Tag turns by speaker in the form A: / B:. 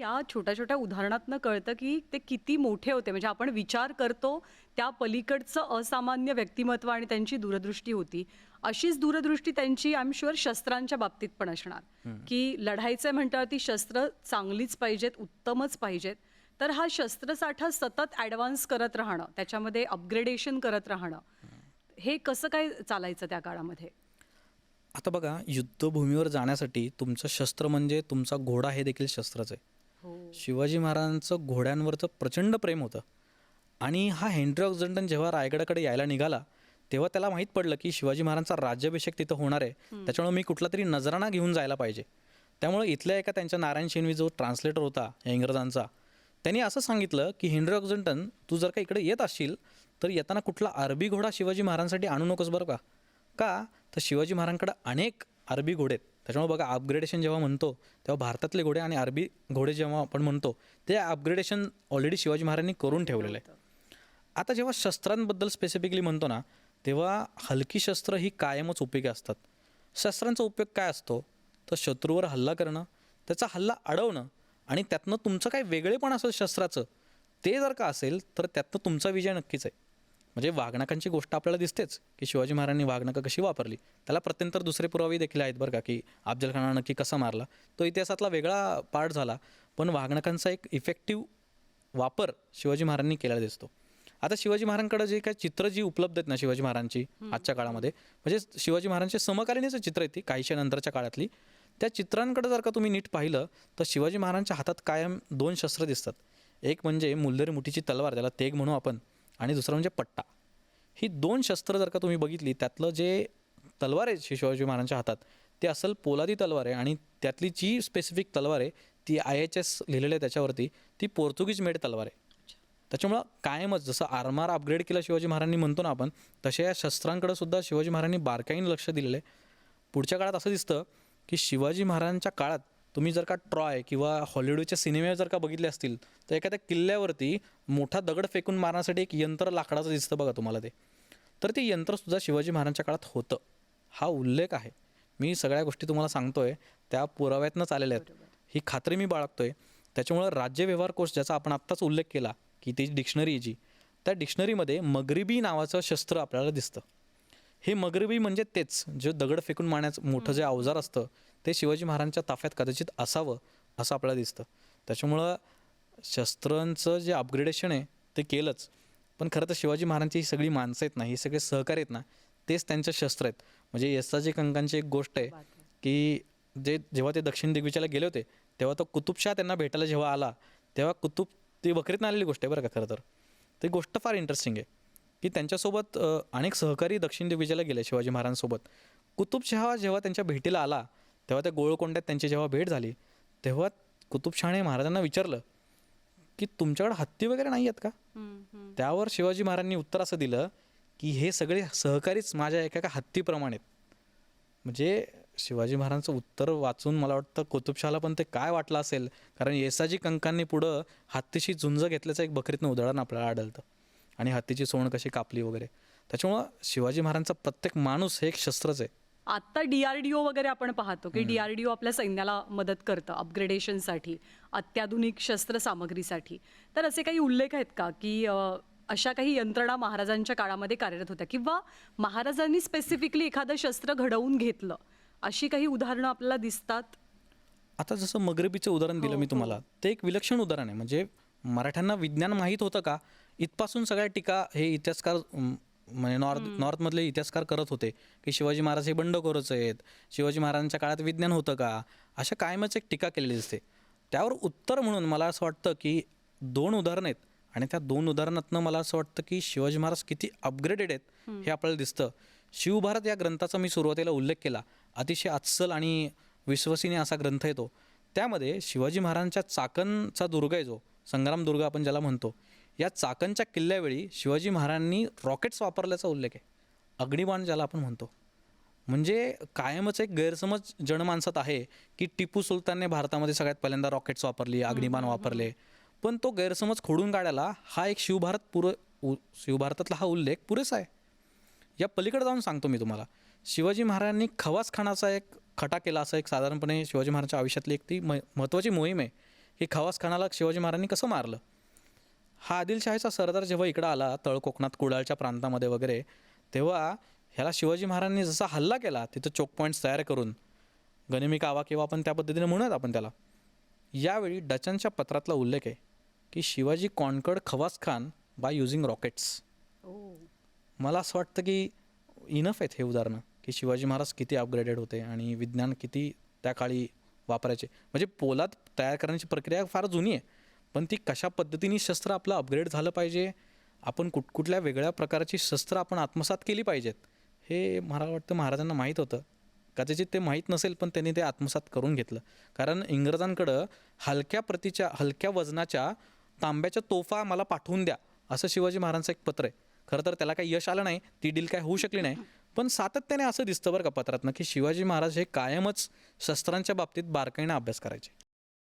A: या छोट्या छोट्या उदाहरणातनं कळतं की ते किती मोठे होते. म्हणजे आपण विचार करतो त्या पलीकडचं असामान्य व्यक्तिमत्व आणि त्यांची दूरदृष्टी होती. अशीच दूरदृष्टी त्यांची आय एम शुअर शस्त्रांच्या बाबतीत पण असणार. की लढायचं म्हणतात ती शस्त्र चांगलीच पाहिजेत उत्तमच पाहिजेत. तर हा शस्त्रसाठा सतत ॲडव्हान्स करत राहणं त्याच्यामध्ये अपग्रेडेशन करत राहणं. हे कसं काय चालायचं त्या काळामध्ये?
B: आता बघा युद्धभूमीवर जाण्यासाठी तुमचं शस्त्र म्हणजे तुमचा घोडा हे देखील शस्त्रच आहे. शिवाजी महाराजांचं घोड्यांवरचं प्रचंड प्रेम होतं. आणि हा हेनरी ऑक्झंटन जेव्हा रायगडाकडे यायला निघाला तेव्हा त्याला माहीत पडलं की शिवाजी महाराजांचा राज्याभिषेक तिथं होणार आहे. त्याच्यामुळे मी कुठला तरी नजराणा घेऊन जायला पाहिजे. त्यामुळे इथल्या एका त्यांच्या नारायण शेणवी जो ट्रान्सलेटर होता इंग्रजांचा त्यांनी असं सांगितलं की हेनरी ऑक्झंटन तू जर का इकडे येत असशील तर येताना कुठला अरबी घोडा शिवाजी महाराजांसाठी आणू नकोस बरं का? का? तर शिवाजी महाराजांकडे अनेक अरबी घोडे आहेत. त्याच्यामुळे बघा अपग्रेडेशन जेव्हा म्हणतो तेव्हा भारतातले घोडे आणि अरबी घोडे जेव्हा आपण म्हणतो ते अपग्रेडेशन ऑलरेडी शिवाजी महाराजांनी करून ठेवलेलं आहे. आता जेव्हा शस्त्रांबद्दल स्पेसिफिकली म्हणतो ना तेव्हा हलकी शस्त्र ही कायमच उपयोगी असतात. शस्त्रांचा उपयोग काय असतो? तर शत्रूवर हल्ला करणं त्याचा हल्ला अडवणं आणि त्यातनं तुमचं काय वेगळेपण असेल शस्त्राचं ते जर का असेल तर त्यातनं तुमचा विजय नक्कीच आहे. म्हणजे वाघनकांची गोष्ट आपल्याला दिसतेच की शिवाजी महाराजांनी वाघनकं कशी वापरली. त्याला प्रत्यंतर दुसरे पुरावे देखील आहेत बरं का की अफजल खाना नक्की कसा मारला. तो इतिहासातला वेगळा पार्ट झाला पण वाघनकांचा एक इफेक्टिव्ह वापर शिवाजी महाराजांनी केलेला दिसतो. आता शिवाजी महाराजांकडे जे काही चित्र जी उपलब्ध आहेत ना शिवाजी महाराजांची आजच्या काळामध्ये म्हणजे शिवाजी महाराजांचे समकालीनच चित्र आहेत ती काहीशा नंतरच्या काळातली. त्या चित्रांकडे जर का तुम्ही नीट पाहिलं तर शिवाजी महाराजांच्या हातात कायम दोन शस्त्र दिसतात. एक म्हणजे मुल्लरी मुठीची तलवार त्याला तेग म्हणू आपण. आणि दुसरं म्हणजे पट्टा. ही दोन शस्त्र जर का तुम्ही बघितली त्यातलं जे तलवार आहे शिवाजी महाराजांच्या हातात ते असल पोलादी तलवार आहे आणि त्यातली जी स्पेसिफिक तलवार आहे ती आय एच एस लिहिलेलं आहे त्याच्यावरती ती पोर्तुगीज मेड तलवार आहे. त्याच्यामुळं कायमच जसं आरमार अपग्रेड केलं शिवाजी महाराजांनी म्हणतो ना आपण तशा या शस्त्रांकडे सुद्धा शिवाजी महाराजांनी बारकाईने लक्ष दिलेलं आहे. पुढच्या काळात असं दिसतं की शिवाजी महाराजांच्या काळात तुम्ही जर का ट्रॉय किंवा हॉलिवूडचे सिनेमे जर का बघितले असतील तर एखाद्या किल्ल्यावरती मोठा दगड फेकून मारण्यासाठी एक यंत्र लाकडाचं दिसतं बघा तुम्हाला ते. तर ते यंत्रसुद्धा शिवाजी महाराजांच्या काळात होतं. हा उल्लेख आहे. मी सगळ्या गोष्टी तुम्हाला सांगतोय त्या पुराव्यातनंच आलेल्या आहेत. ही खात्री मी बाळगतोय. त्याच्यामुळं राज्य व्यवहार कोश ज्याचा आपण आत्ताच उल्लेख केला की ती डिक्शनरी जी त्या डिक्शनरीमध्ये मगरिबी नावाचं शस्त्र आपल्याला दिसतं. हे मगरिबी म्हणजे तेच जे दगड फेकून मारण्याचं मोठं जे अवजार असतं ते शिवाजी महाराजांच्या ताफ्यात कदाचित असावं असं आपल्याला दिसतं. त्याच्यामुळं शस्त्रांचं जे अपग्रेडेशन आहे ते केलंच. पण खरं तर शिवाजी महाराजांची ही सगळी माणसं आहेत ना ही सगळे सहकारी आहेत ना तेच त्यांचं शस्त्र आहेत. म्हणजे यसाजी कंकांची एक गोष्ट आहे की जे जेव्हा ते दक्षिण दिग्विजयाला गेले होते तेव्हा तो कुतुबशाह त्यांना भेटायला जेव्हा आला तेव्हा कुतुब ती बकरीतनं आलेली गोष्ट आहे बरं का खरं तर. ती गोष्ट फार इंटरेस्टिंग आहे की त्यांच्यासोबत अनेक सहकारी दक्षिण दिग्विजयाला गेले शिवाजी महाराजांसोबत. कुतुबशहा जेव्हा त्यांच्या भेटीला आला तेव्हा त्या गोळकोंड्यात त्यांची जेव्हा भेट झाली तेव्हा कुतुबशहाने महाराजांना विचारलं की तुमच्याकडे हत्ती वगैरे नाही आहेत का त्यावर शिवाजी महाराजांनी उत्तर असं दिलं की हे सगळे सहकारीच माझ्या एका एका हत्तीप्रमाणे. म्हणजे शिवाजी महाराजांचं उत्तर वाचून मला वाटतं कुतुबशहाला पण ते काय वाटलं असेल? कारण येसाजी कंकांनी पुढं हत्तीशी झुंज घेतल्याचं एक बकरीतनं उदाहरण आपल्याला आढळतं. आणि हत्तीची सोंड कशी कापली वगैरे. त्याच्यामुळं शिवाजी महाराजांचा प्रत्येक माणूस हे एक शस्त्रच आहे.
A: आता डीआरडीओ वगैरे आपण पाहतो की डीआरडीओ आपल्या सैन्याला मदत करतं अपग्रेडेशनसाठी अत्याधुनिक शस्त्रसामग्रीसाठी तर असे काही उल्लेख आहेत का की अशा काही यंत्रणा महाराजांच्या काळामध्ये कार्यरत होत्या? किंवा महाराजांनी स्पेसिफिकली एखादं शस्त्र घडवून घेतलं? अशी काही उदाहरणं आपल्याला दिसतात?
B: आता जसं मगरबीचं उदाहरण दिलं मी तुम्हाला ते एक विलक्षण उदाहरण आहे. म्हणजे मराठ्यांना विज्ञान माहीत होतं का? इथपासून सगळ्या टीका हे इतिहासकार म्हणजे नॉर्थ नॉर्थमधले इतिहासकार करत होते की शिवाजी महाराज हे बंडखोरच आहेत. शिवाजी महाराजांच्या काळात विज्ञान होतं का? अशा कायमच एक टीका केलेली दिसते. त्यावर उत्तर म्हणून मला असं वाटतं की दोन उदाहरणं आहेत आणि त्या दोन उदाहरणातनं मला असं वाटतं की शिवाजी महाराज किती अपग्रेडेड आहेत हे आपल्याला दिसतं. शिवभारत या ग्रंथाचा मी सुरुवातीला उल्लेख केला. अतिशय अस्सल आणि विश्वसनीय असा ग्रंथ आहे तो. त्यामध्ये शिवाजी महाराजांच्या चाकणचा दुर्ग आहे जो संग्राम दुर्ग आपण ज्याला म्हणतो. या चाकणच्या किल्ल्यावेळी शिवाजी महाराजांनी रॉकेट्स वापरल्याचा उल्लेख आहे. अग्निबाण ज्याला आपण म्हणतो. म्हणजे कायमच एक गैरसमज जनमानसात आहे की टिपू सुलतानने भारतामध्ये सगळ्यात पहिल्यांदा रॉकेट्स वापरली अग्निबाण वापरले. पण तो गैरसमज खोडून काढायला हा एक शिवभारत पुर उ- शिवभारतातला हा उल्लेख पुरेसा आहे. या पलीकडे जाऊन सांगतो मी तुम्हाला. शिवाजी महाराजांनी खवास खानाचा एक खटा केला असा एक साधारणपणे शिवाजी महाराजांच्या आयुष्यातली एक ती म महत्त्वाची मोहीम आहे. की खवास खानाला शिवाजी महाराजांनी कसं मारलं? हा आदिलशहाचा सरदार जेव्हा इकडं आला तळ कोकणात कुडाळच्या प्रांतामध्ये वगैरे तेव्हा ह्याला शिवाजी महाराजांनी जसा हल्ला केला तिथं चोक पॉईंट्स तयार करून गनिमी कावा किंवा आपण त्या पद्धतीने म्हणूयात आपण त्याला यावेळी डचांच्या पत्रातला उल्लेख आहे की Shivaji conquered Khawas Khan by using rockets मला असं वाटतं की इनफ आहेत हे उदाहरणं की शिवाजी महाराज किती अपग्रेडेड होते आणि विज्ञान किती त्या काळी वापरायचे. म्हणजे पोलाद तयार करण्याची प्रक्रिया फार जुनी आहे. पण ती कशा पद्धतीने शस्त्र आपलं अपग्रेड झालं पाहिजे? आपण कुठ कुठल्या वेगळ्या प्रकारची शस्त्र आपण आत्मसात केली पाहिजेत? हे मला वाटतं महाराजांना माहीत होतं. कदाचित ते माहीत नसेल पण त्यांनी ते आत्मसात करून घेतलं. कारण इंग्रजांकडं हलक्या प्रतीच्या हलक्या वजनाच्या तांब्याच्या तोफा मला पाठवून द्या असं शिवाजी महाराजांचं एक पत्र आहे. खरं तर त्याला काही यश आलं नाही ती डील काय होऊ शकली नाही. पण सातत्याने असं दिसतं बरं का पत्रातनं की शिवाजी महाराज हे कायमच शस्त्रांच्या बाबतीत बारकाईनं अभ्यास करायचे.